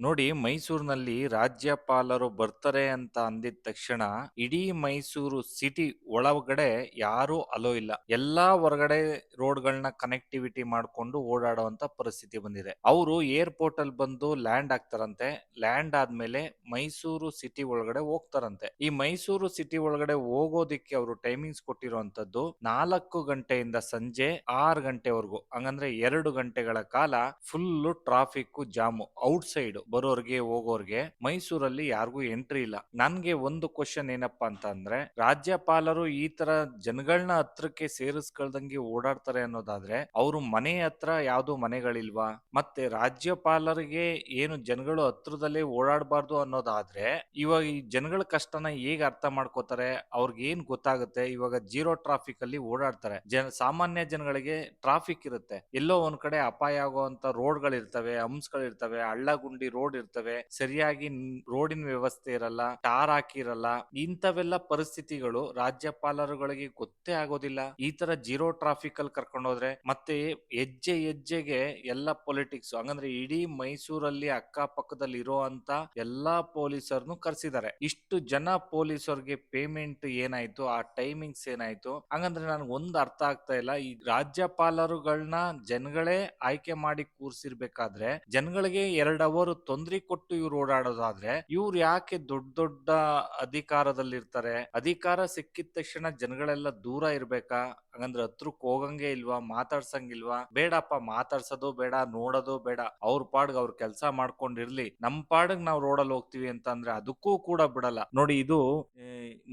ನೋಡಿ ಮೈಸೂರಿನಲ್ಲಿ ರಾಜ್ಯಪಾಲರು ಬರ್ತಾರೆ ಅಂತ ಅಂದಿದ ತಕ್ಷಣ ಇಡೀ ಮೈಸೂರು ಸಿಟಿ ಒಳಗಡೆ ಯಾರು ಅಲೋ ಇಲ್ಲ. ಎಲ್ಲಾ ಹೊರಗಡೆ ರೋಡ್ಗಳನ್ನ ಕನೆಕ್ಟಿವಿಟಿ ಮಾಡ್ಕೊಂಡು ಓಡಾಡುವಂತ ಪರಿಸ್ಥಿತಿ ಬಂದಿದೆ. ಅವರು ಏರ್ಪೋರ್ಟ್ ಅಲ್ಲಿ ಬಂದು ಲ್ಯಾಂಡ್ ಆಗ್ತಾರಂತೆ ಲ್ಯಾಂಡ್ ಆದ್ಮೇಲೆ ಮೈಸೂರು ಸಿಟಿ ಒಳಗಡೆ ಹೋಗ್ತಾರಂತೆ. ಈ ಮೈಸೂರು ಸಿಟಿ ಒಳಗಡೆ ಹೋಗೋದಿಕ್ಕೆ ಅವರು ಟೈಮಿಂಗ್ಸ್ ಕೊಟ್ಟಿರುವಂತದ್ದು ನಾಲ್ಕು ಗಂಟೆಯಿಂದ ಸಂಜೆ ಆರು ಗಂಟೆವರೆಗೂ, ಹಂಗಂದ್ರೆ ಎರಡು ಗಂಟೆಗಳ ಕಾಲ ಫುಲ್ ಟ್ರಾಫಿಕ್ ಜಾಮು ಔಟ್ ಸೈಡ್ ಬರೋರ್ಗೆ, ಹೋಗೋರ್ಗೆ ಮೈಸೂರಲ್ಲಿ ಯಾರಿಗೂ ಎಂಟ್ರಿ ಇಲ್ಲ. ನನ್ಗೆ ಒಂದು ಕ್ವಶನ್ ಏನಪ್ಪಾ ಅಂತ ಅಂದ್ರೆ ರಾಜ್ಯಪಾಲರು ಈ ತರ ಜನಗಳನ್ನ ಹತ್ರಕ್ಕೆ ಸೇರಿಸ್ಕೊಳ್ದಂಗೆ ಓಡಾಡ್ತಾರೆ ಅನ್ನೋದಾದ್ರೆ, ಅವರು ಮನೆ ಹತ್ರ ಯಾವ್ದು ಮನೆಗಳಿಲ್ವಾ? ಮತ್ತೆ ರಾಜ್ಯಪಾಲರಿಗೆ ಏನು ಜನಗಳು ಹತ್ರದಲ್ಲೇ ಓಡಾಡಬಾರ್ದು ಅನ್ನೋದಾದ್ರೆ, ಇವಾಗ ಈ ಜನಗಳ ಕಷ್ಟನ ಹೇಗ್ ಅರ್ಥ ಮಾಡ್ಕೋತಾರೆ? ಅವ್ರಿಗೆ ಏನ್ ಗೊತ್ತಾಗುತ್ತೆ? ಇವಾಗ ಜೀರೋ ಟ್ರಾಫಿಕ್ ಅಲ್ಲಿ ಓಡಾಡ್ತಾರೆ. ಜನ, ಸಾಮಾನ್ಯ ಜನಗಳಿಗೆ ಟ್ರಾಫಿಕ್ ಇರುತ್ತೆ. ಎಲ್ಲೋ ಒಂದ್ ಕಡೆ ಅಪಾಯ ಆಗುವಂತ ರೋಡ್ಗಳಿರ್ತವೆ ಹಂಸ್ಗಳಿರ್ತವೆ ಹಳ್ಳ ಗುಂಡಿ ರೋಡ್ ಇರ್ತವೆ, ಸರಿಯಾಗಿ ರೋಡಿನ ವ್ಯವಸ್ಥೆ ಇರಲ್ಲ, ಟಾರ್ ಹಾಕಿರಲ್ಲ, ಇಂಥವೆಲ್ಲ ಪರಿಸ್ಥಿತಿಗಳು ರಾಜ್ಯಪಾಲರುಗಳಿಗೆ ಗೊತ್ತೇ ಆಗೋದಿಲ್ಲ. ಈ ತರ ಜೀರೋ ಟ್ರಾಫಿಕ್ ಅಲ್ಲಿ ಕರ್ಕೊಂಡು ಹೋದ್ರೆ ಮತ್ತೆ ಹೆಜ್ಜೆ ಹೆಜ್ಜೆಗೆ ಎಲ್ಲ ಪೊಲಿಟಿಕ್ಸ್, ಹಂಗಂದ್ರೆ ಇಡೀ ಮೈಸೂರಲ್ಲಿ ಅಕ್ಕಪಕ್ಕದಲ್ಲಿ ಅಂತ ಎಲ್ಲಾ ಪೊಲೀಸರ್ನು ಕರ್ಸಿದ್ದಾರೆ. ಇಷ್ಟು ಜನ ಪೊಲೀಸರ್ಗೆ ಪೇಮೆಂಟ್ ಏನಾಯ್ತು, ಆ ಟೈಮಿಂಗ್ಸ್ ಏನಾಯ್ತು? ಹಂಗಂದ್ರೆ ನನ್ಗೆ ಒಂದ್ ಅರ್ಥ ಆಗ್ತಾ ಇಲ್ಲ. ಈ ರಾಜ್ಯಪಾಲರುಗಳನ್ನ ಜನಗಳೇ ಆಯ್ಕೆ ಮಾಡಿ ಕೂರ್ಸಿರ್ಬೇಕಾದ್ರೆ ಜನಗಳಿಗೆ ಎರಡ್ ಅವರ್ ತೊಂದ್ರೆ ಕೊಟ್ಟು ಇವ್ರು ಓಡಾಡೋದಾದ್ರೆ, ಇವ್ರು ಯಾಕೆ ದೊಡ್ಡ ದೊಡ್ಡ ಅಧಿಕಾರದಲ್ಲಿ ಇರ್ತಾರೆ ಅಧಿಕಾರ ಸಿಕ್ಕಿದ ತಕ್ಷಣ ಜನಗಳೆಲ್ಲ ದೂರ ಇರ್ಬೇಕಾ? ಹಂಗಂದ್ರೆ ಹತ್ರಕ್ ಹೋಗಂಗೆ ಇಲ್ವಾ? ಮಾತಾಡ್ಸಂಗಿಲ್ವಾ? ಬೇಡಪ್ಪ, ಮಾತಾಡ್ಸೋದು ಬೇಡ, ನೋಡೋದು ಬೇಡ. ಅವ್ರ ಪಾಡ್ಗೆ ಅವ್ರ ಕೆಲಸ ಮಾಡ್ಕೊಂಡಿರ್ಲಿ. ನಮ್ ಪಾಡ್ಗ್ ನಾವ್ ರೋಡಲ್ಲಿ ಹೋಗ್ತೀವಿ ಅಂತ ಅಂದ್ರೆ ಅದಕ್ಕೂ ಕೂಡ ಬಿಡಲ್ಲ. ನೋಡಿ ಇದು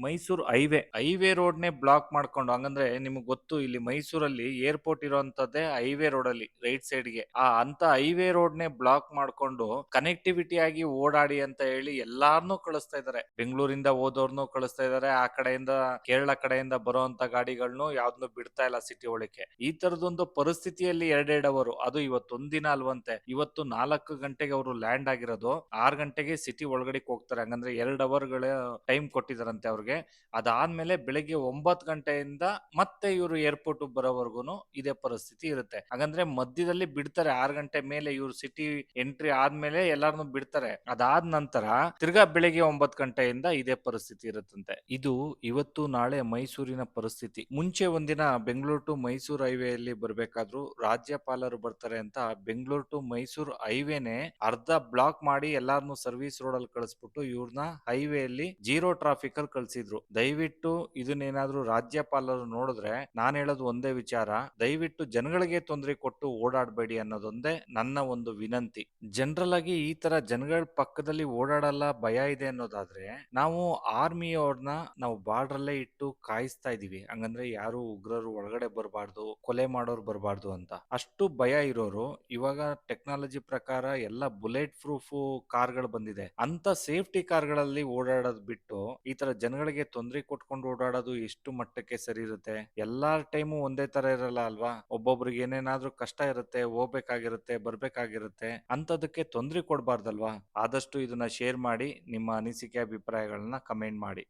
ಮೈಸೂರು ಹೈವೇ. ಹೈವೇ ರೋಡ್ ನೇ ಬ್ಲಾಕ್ ಮಾಡ್ಕೊಂಡು, ಹಂಗಂದ್ರೆ ನಿಮ್ಗೆ ಗೊತ್ತು, ಇಲ್ಲಿ ಮೈಸೂರಲ್ಲಿ ಏರ್ಪೋರ್ಟ್ ಇರೋಂತದ್ದೇ ಹೈವೇ ರೋಡ್ ಅಲ್ಲಿ ರೈಟ್ ಸೈಡ್ಗೆ ಆ ಅಂತ ಹೈವೇ ರೋಡ್ ನೇ ಬ್ಲಾಕ್ ಮಾಡ್ಕೊಂಡು ಕನೆಕ್ಟಿವಿಟಿ ಆಗಿ ಓಡಾಡಿ ಅಂತ ಹೇಳಿ ಎಲ್ಲಾರ್ನು ಕಳಿಸ್ತಾ ಇದಾರೆ. ಬೆಂಗಳೂರಿಂದ ಓದೋರ್ನು ಕಳಿಸ್ತಾ ಇದಾರೆ. ಆ ಕಡೆಯಿಂದ ಕೇರಳ ಕಡೆಯಿಂದ ಬರುವಂತ ಗಾಡಿಗಳನ್ನು ಯಾವ್ದನ್ನು ಬಿಡ್ತಾ ಇಲ್ಲ ಸಿಟಿ ಒಳಕ್ಕೆ. ಈ ತರದೊಂದು ಪರಿಸ್ಥಿತಿಯಲ್ಲಿ ಎರಡೆರಡು ಅವರು ಅದು ಇವತ್ತೊಂದಿನ ಅಲ್ವಂತೆ. ಇವತ್ತು ನಾಲ್ಕು ಗಂಟೆಗೆ ಅವರು ಲ್ಯಾಂಡ್ ಆಗಿರೋದು. ಆರ್ ಗಂಟೆಗೆ ಸಿಟಿ ಒಳಗಡೆ ಹೋಗ್ತಾರೆ. ಹಂಗಂದ್ರೆ ಎರಡ್ ಅವರ್ಗಳ ಟೈಮ್ ಕೊಟ್ಟಿದಾರಂತೆ ಅವ್ರಿಗೆ. ಅದಾದ್ಮೇಲೆ ಬೆಳಿಗ್ಗೆ ಒಂಬತ್ತು ಗಂಟೆಯಿಂದ ಮತ್ತೆ ಇವರು ಏರ್ಪೋರ್ಟ್ ಬರೋವರೆಗೂ ಇದೇ ಪರಿಸ್ಥಿತಿ ಇರುತ್ತೆ. ಹಾಗಂದ್ರೆ ಮಧ್ಯದಲ್ಲಿ ಬಿಡ್ತಾರೆ. ಆರ್ ಗಂಟೆ ಮೇಲೆ ಇವ್ರು ಸಿಟಿ ಎಂಟ್ರಿ ಆದ್ಮೇಲೆ ಎಲ್ಲಾರನ್ನು ಬಿಡ್ತಾರೆ. ಅದಾದ ನಂತರ ತಿರ್ಗಾ ಬೆಳಿಗ್ಗೆ ಒಂಬತ್ತು ಗಂಟೆಯಿಂದ ಇದೇ ಪರಿಸ್ಥಿತಿ ಇರುತ್ತಂತೆ. ಇದು ಇವತ್ತು, ನಾಳೆ ಮೈಸೂರಿನ ಪರಿಸ್ಥಿತಿ. ಮುಂಚೆ ಒಂದಿನ ಬೆಂಗಳೂರು ಟು ಮೈಸೂರು ಹೈವೇಯಲ್ಲಿ ಬರಬೇಕಾದ್ರು ರಾಜ್ಯಪಾಲರು ಬರ್ತಾರೆ ಅಂತ ಬೆಂಗಳೂರು ಟು ಮೈಸೂರು ಹೈವೇನೆ ಅರ್ಧ ಬ್ಲಾಕ್ ಮಾಡಿ ಎಲ್ಲಾರನ್ನು ಸರ್ವಿಸ್ ರೋಡ್ ಅಲ್ಲಿ ಕಳಿಸ್ಬಿಟ್ಟು ಇವ್ರನ್ನ ಹೈವೇಲಿ ಜೀರೋ ಟ್ರಾಫಿಕ್ ಅಲ್ಲಿ ಕಳ್ಸಿದ್ರು. ದಯವಿಟ್ಟು ಇದನ್ನೇನಾದ್ರೂ ರಾಜ್ಯಪಾಲರು ನೋಡಿದ್ರೆ ನಾನು ಹೇಳೋದು ಒಂದೇ ವಿಚಾರ. ದಯವಿಟ್ಟು ಜನಗಳಿಗೆ ತೊಂದರೆ ಕೊಟ್ಟು ಓಡಾಡಬೇಡಿ ಅನ್ನೋದೊಂದೇ ನನ್ನ ಒಂದು ವಿನಂತಿ. ಜನರಲ್ ಆಗಿ ಈ ತರ ಜನಗಳ ಪಕ್ಕದಲ್ಲಿ ಓಡಾಡಲ್ಲ ಭಯ ಇದೆ ಅನ್ನೋದಾದ್ರೆ, ನಾವು ಆರ್ಮಿ ಅವ್ರನ್ನ ನಾವು ಬಾರ್ಡರ್ ಅಲ್ಲೇ ಇಟ್ಟು ಕಾಯಿಸ್ತಾ ಇದೀವಿ. ಹಂಗಂದ್ರೆ ಯಾರು ಉಗ್ರರು ಒಳಗಡೆ ಬರಬಾರ್ದು, ಕೊಲೆ ಮಾಡೋರು ಬರಬಾರ್ದು ಅಂತ. ಅಷ್ಟು ಭಯ ಇರೋರು. ಇವಾಗ ಟೆಕ್ನಾಲಜಿ ಪ್ರಕಾರ ಎಲ್ಲ ಬುಲೆಟ್ ಪ್ರೂಫ್ ಕಾರ್ಗಳು ಬಂದಿದೆ. ಅಂತ ಸೇಫ್ಟಿ ಕಾರ್ಗಳಲ್ಲಿ ಓಡಾಡೋದ್ ಬಿಟ್ಟು ಈ ತರ ಜನಗಳಿಗೆ ತೊಂದರೆ ಕೊಟ್ಕೊಂಡು ಓಡಾಡೋದು ಎಷ್ಟು ಮಟ್ಟಕ್ಕೆ ಸರಿ ಇರುತ್ತೆ? ಎಲ್ಲಾ ಟೈಮು ಒಂದೇ ತರ ಇರಲ್ಲ ಅಲ್ವಾ? ಒಬ್ಬೊಬ್ರಿಗೆ ಏನೇನಾದ್ರೂ ಕಷ್ಟ ಇರುತ್ತೆ, ಹೋಗ್ಬೇಕಾಗಿರುತ್ತೆ, ಬರ್ಬೇಕಾಗಿರುತ್ತೆ, ಅಂತದಕ್ಕೆ ತೊಂದರೆ ಕೊಡಬಾರ್ದಲ್ವಾ? ಆದಷ್ಟು ಇದನ್ನ ಶೇರ್ ಮಾಡಿ ನಿಮ್ಮ ಅನಿಸಿಕೆ ಅಭಿಪ್ರಾಯಗಳನ್ನ ಕಮೆಂಟ್ ಮಾಡಿ.